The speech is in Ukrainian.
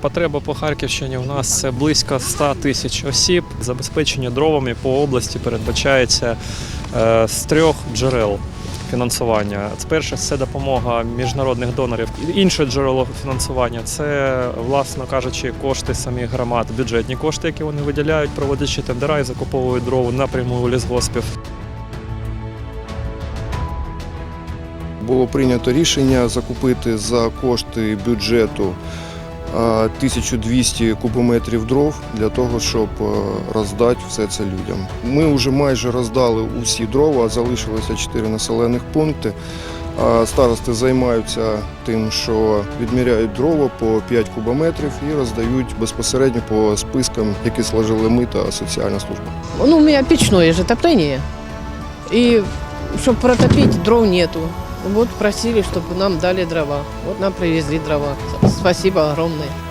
Потреба по Харківщині у нас близько 100 тисяч осіб. Забезпечення дровами по області передбачається е, з трьох джерел фінансування. Перше це допомога міжнародних донорів. Інше джерело фінансування це, власно кажучи, кошти самих громад, бюджетні кошти, які вони виділяють, проводячи тендера і закуповують дров напряму у лісгоспів. Було прийнято рішення закупити за кошти бюджету 1200 кубометрів дров для того, щоб е, роздати все це людям. Ми вже майже роздали усі дрова, залишилося 4 населених пункти. Старости займаються тим, що відміряють дрова по 5 кубометрів і роздають безпосередньо по спискам, які сложили ми та соціальна служба. Ну, у меня печное же отопление. И чтобы протопить, дров нету. Вот просили, чтобы нам дали дрова. Вот нам привезли дрова. Спасибо огромное.